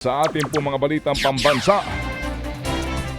Sa ating po mga balitang pambansa,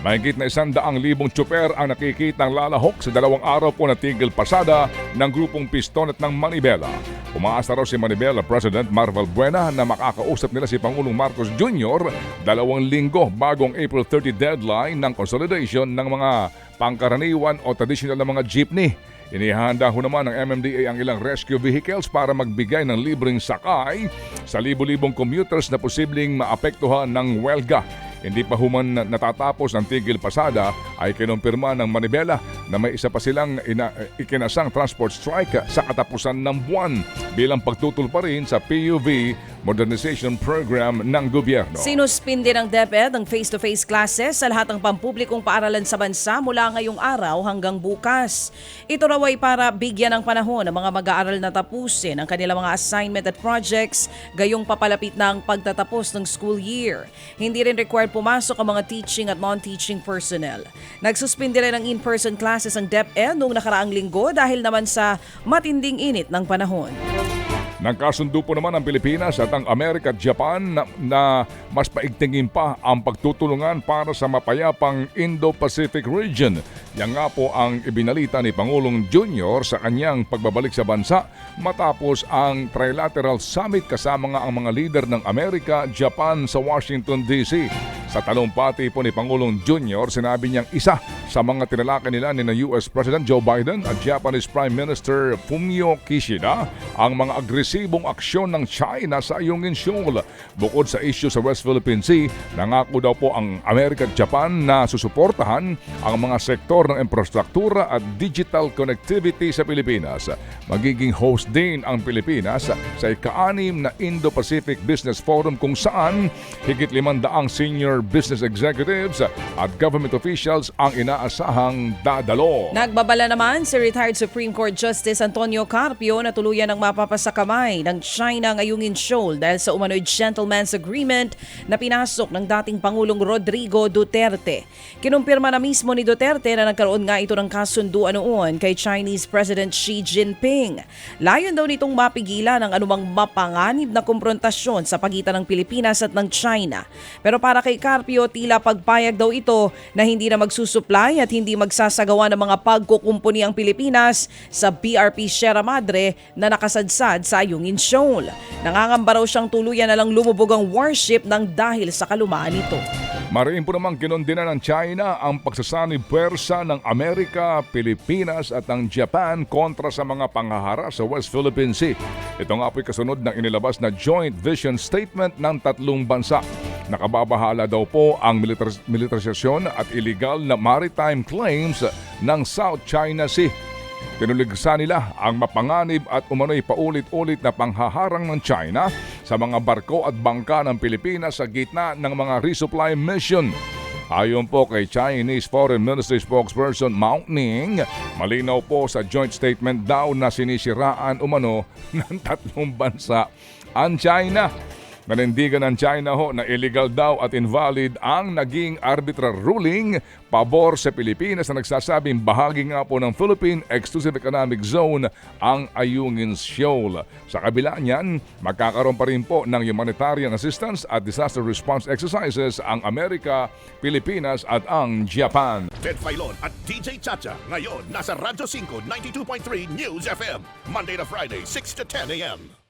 Mahigit na isang daang libong tsuper ang nakikitang lalahok sa dalawang araw po na tigil pasada ng grupong Pistonet ng Manibela. Umaasa raw si Manibela President Marvel Buena na makakausap nila si Pangulong Marcos Jr. dalawang linggo bago ang April 30 deadline ng consolidation ng mga pangkaraniwan o traditional na mga jeepney. Inihanda ho naman ng MMDA ang ilang rescue vehicles para magbigay ng libreng sakay sa libo-libong commuters na posibleng maapektuhan ng welga. Hindi pa human natatapos ang tigil pasada ay kinumpirma ng Manibela na may isa pa silang ina, ikinasang transport strike sa katapusan ng buwan bilang pagtutul pa rin sa PUV modernization program ng gobyerno. Sinuspindi ng DepEd ang face-to-face classes sa lahat ng pampublikong paaralan sa bansa mula ngayong araw hanggang bukas. Ito raw ay para bigyan ng panahon ng mga mag-aaral na tapusin ang kanilang mga assignment at projects gayong papalapit na ang pagtatapos ng school year. Hindi rin required pumasok ang mga teaching at non-teaching personnel. Nagsuspindi rin ng in-person classes ang DepEd noong nakaraang linggo dahil naman sa matinding init ng panahon. Nagkasundo po naman ang Pilipinas at ang Amerika at Japan na, na mas paigtingin pa ang pagtutulungan para sa mapayapang Indo-Pacific region. Yan nga po ang ibinalita ni Pangulong Junior sa kanyang pagbabalik sa bansa matapos ang trilateral summit kasama nga ang mga leader ng Amerika, Japan sa Washington DC. Sa talumpati po ni Pangulong Junior, sinabi niyang isa sa mga tinalakay nila ni na US President Joe Biden at Japanese Prime Minister Fumio Kishida ang mga agresibong aksyon ng China sa Ayungin Shoal. Bukod sa issue sa West Philippine Sea, nangako daw po ang Amerika at Japan na susuportahan ang mga sektor ng infrastruktura at digital connectivity sa Pilipinas. Magiging host din ang Pilipinas sa ika-anim na Indo-Pacific Business Forum kung saan higit limandaang senior business executives at government officials ang inaasahang dadalo. Nagbabala naman si retired Supreme Court Justice Antonio Carpio na tuluyan ng mapapasakamay ng China ngayong Seoul dahil sa umano'y gentleman's agreement na pinasok ng dating Pangulong Rodrigo Duterte. Kinumpirma na mismo ni Duterte na nagkaroon nga ito ng kasunduan noon kay Chinese President Xi Jinping. Layon daw nitong mapigilan ang anumang mapanganib na komprontasyon sa pagitan ng Pilipinas at ng China. Pero para kay Carpio, tila pagpayag daw ito na hindi na magsusupply at hindi magsasagawa ng mga pagkukumpuni ang Pilipinas sa BRP Sierra Madre na nakasadsad sa Ayungin Shoal. Nangangamba raw siyang tuluyan na lang lumubog ang warship ng dahil sa kalumaan nito. Mariin po namang kinondina ng China ang pagsasanib puwersa ng Amerika, Pilipinas at ang Japan kontra sa mga panghahara sa West Philippine Sea. Ito nga po'y kasunod ng inilabas na joint vision statement ng tatlong bansa. Nakababahala daw po ang militar- militarisasyon at illegal na maritime claims ng South China Sea. Tinuligsa nila ang mapanganib at umano'y paulit-ulit na panghaharang ng China sa mga barko at bangka ng Pilipinas sa gitna ng mga resupply mission. Ayon po kay Chinese Foreign Ministry spokesperson Mount Ning, malinaw po sa joint statement daw na sinisiraan umano ng tatlong bansa ang China. Nanindigan ng China ho na illegal daw at invalid ang naging arbitral ruling pabor sa Pilipinas na nagsasabing bahagi nga po ng Philippine Exclusive Economic Zone ang Ayungin Shoal. Sa kabila niyan, magkakaroon pa rin po ng humanitarian assistance at disaster response exercises ang Amerika, Pilipinas at ang Japan. Ted Filon at DJ Chacha. Ngayon, nasa Radyo 5, 92.3 News FM. Monday to Friday, 6 to 10 a.m.